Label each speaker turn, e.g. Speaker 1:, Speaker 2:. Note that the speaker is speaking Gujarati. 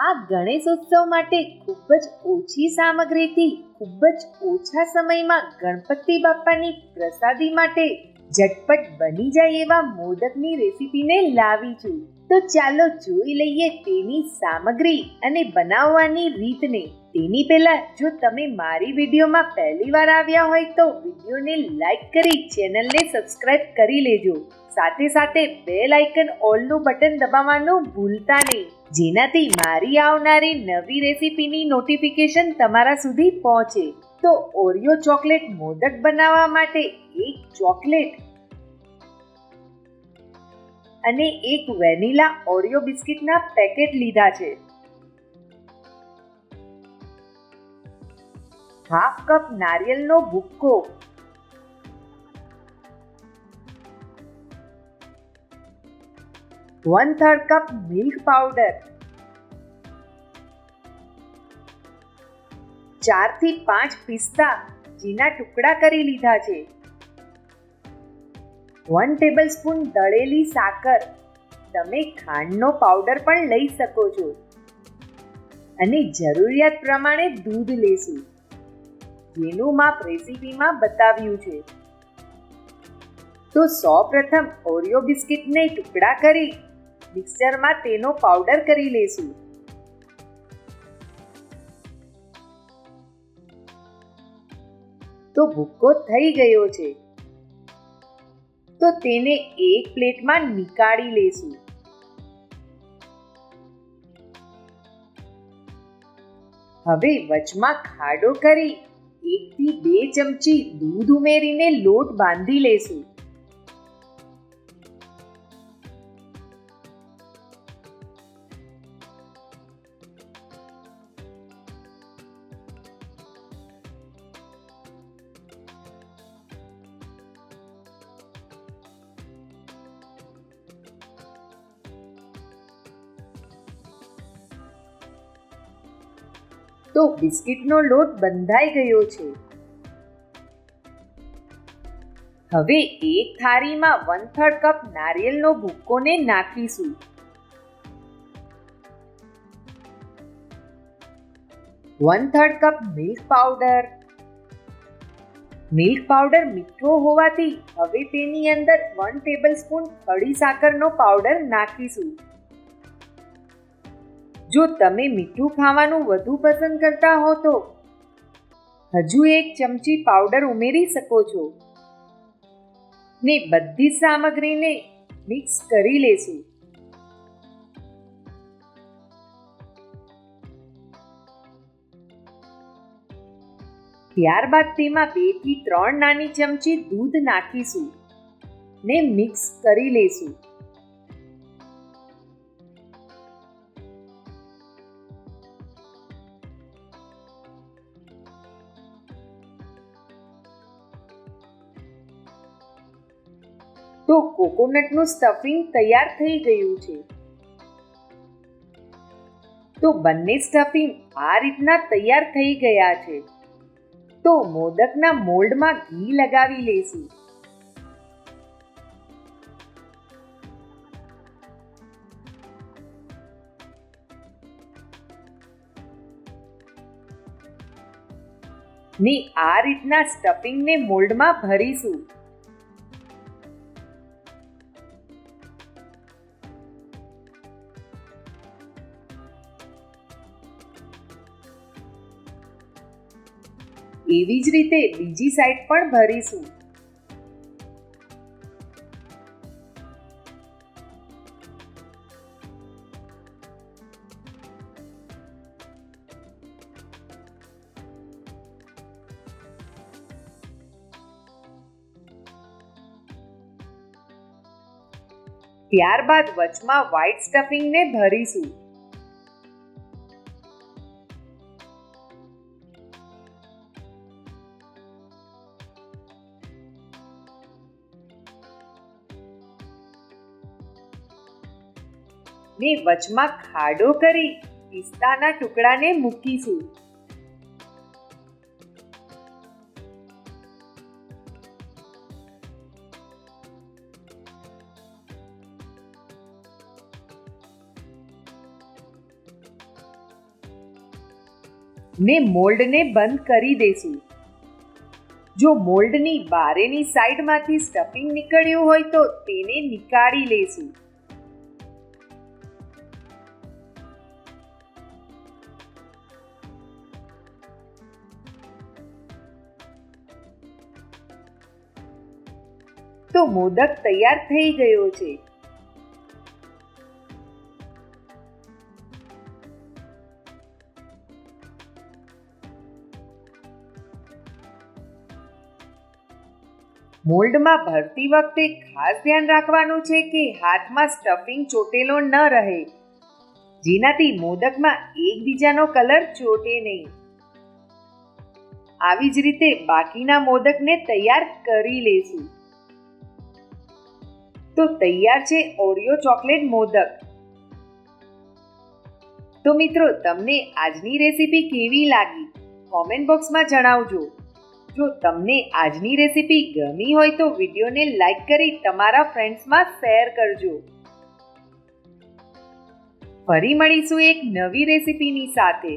Speaker 1: આ ગણેશોત્સવ માટે ખૂબ જ ઓછી સામગ્રીથી, ખૂબ જ ઓછા સમયમાં ગણપતિ બાપ્પાની પ્રસાદી માટે ઝટપટ બની જાય એવા મોદકની રેસીપીને લાવી છું. તો ચાલો જોઈ લઈએ તેની સામગ્રી અને બનાવવાની રીતને. તેની પહેલા જો તમે મારી વિડીયોમાં પહેલી વાર આવ્યા હોય તો વિડીયોને લાઈક કરી, ચેનલને સબસ્ક્રાઇબ કરી લેજો. સાથે સાથે બેલ આઇકન ઓલનું બટન દબાવવાનું ભૂલતા નહીં. જેનાથી મારી આવનારી નવી રેસીપીની નોટિફિકેશન તમારા સુધી પહોંચે. તો ઓરિયો ચોકલેટ મોદક બનાવવા માટે એક ચોકલેટ અને એક વેનીલા ઓરિયો બિસ્કિટના પેકેટ લીધા છે. હાફ કપ નારિયેળનો ભૂક્કો one third cup milk powder ચારથી પાંચ પિસ્તા જેના ટુકડા કરી લીધા છે. વન ટેબલ સ્પૂન દળેલી સાકર. તમે ખાંડનો પાવડર પણ લઈ શકો છો. અને જરૂરિયાત પ્રમાણે દૂધ લેશું. જેનું માપ રેસીપીમાં બતાવ્યું છે. તો સૌ પ્રથમ ઓરિયો બિસ્કિટને ટુકડા કરી મિક્સરમાં તેનો પાવડર કરી લેશું. તો ભૂક્કો થઈ ગયો છે. તો તેને એક પ્લેટમાં નીકાળી લેશું. હવે વચમાં ખાડો કરી એકથી બે ચમચી દૂધ ઉમેરીને લોટ બાંધી લેશું. તો બિસ્કિટનો લોટ બંધાઈ ગયો છે. હવે એક થાળીમાં વન થર્ડ કપ નારિયેળનો ભૂક્કોને નાખીશું. One third cup milk powder. Milk powder મીઠો હોવાથી હવે તેની અંદર વન ટેબલ સ્પૂન ખડી સાકરનો પાવડર નાખીશું. જો તમે મીઠું ખાવાનું વધુ પસંદ કરતા હો તો હજુ એક ચમચી પાવડર ઉમેરી શકો છો. ને બધી સામગ્રીને મિક્સ કરી લેશું. ત્યારબાદ તેમાં બેથી ત્રણ નાની ચમચી દૂધ નાખીશું. ને મિક્સ કરી લેશું. તો કોકોનટનું સ્ટફિંગ તૈયાર થઈ ગયું છે. તો બંને સ્ટફિંગ આ રીતના તૈયાર થઈ ગયા છે. તો મોદકના મોલ્ડમાં ઘી લગાવી લેશું. ને આ રીતના સ્ટફિંગને મોલ્ડમાં ભરીશું. એવી જ રીતે બીજી સાઈડ પણ ભરીશું. ત્યારબાદ વચમાં વ્હાઈટ સ્ટફિંગને ભરીશું. ને વચમાં ખાડો કરી પિસ્તાના ટુકડાને મૂકીશું. ને મોલ્ડને બંધ કરી દેશું. જો મોલ્ડની બારેની સાઈડમાંથી સ્ટફિંગ નીકળ્યું હોય તો તેને નીકાળી લેશું. તો મોદક તૈયાર થઈ ગયો છે. મોલ્ડમાં ભરતી વખતે ખાસ ધ્યાન રાખવાનું છે કે હાથમાં સ્ટફિંગ ચોટેલો ન રહે. જેનાથી મોદકમાં એકબીજાનો કલર ચોટે નહીં. આવી જ રીતે બાકીના મોદકને તૈયાર કરી લેશું. તો તૈયાર છે ઓરિયો ચોકલેટ મોદક. તો મિત્રો, તમને આજની રેસીપી કેવી લાગી? કોમેન્ટ બોક્સમાં જણાવજો. જો તમને આજની રેસીપી ગમી હોય તો વિડીયોને લાઈક કરી તમારા ફ્રેન્ડ્સમાં શેર કરજો. ફરી મળીશું એક નવી રેસીપીની સાથે.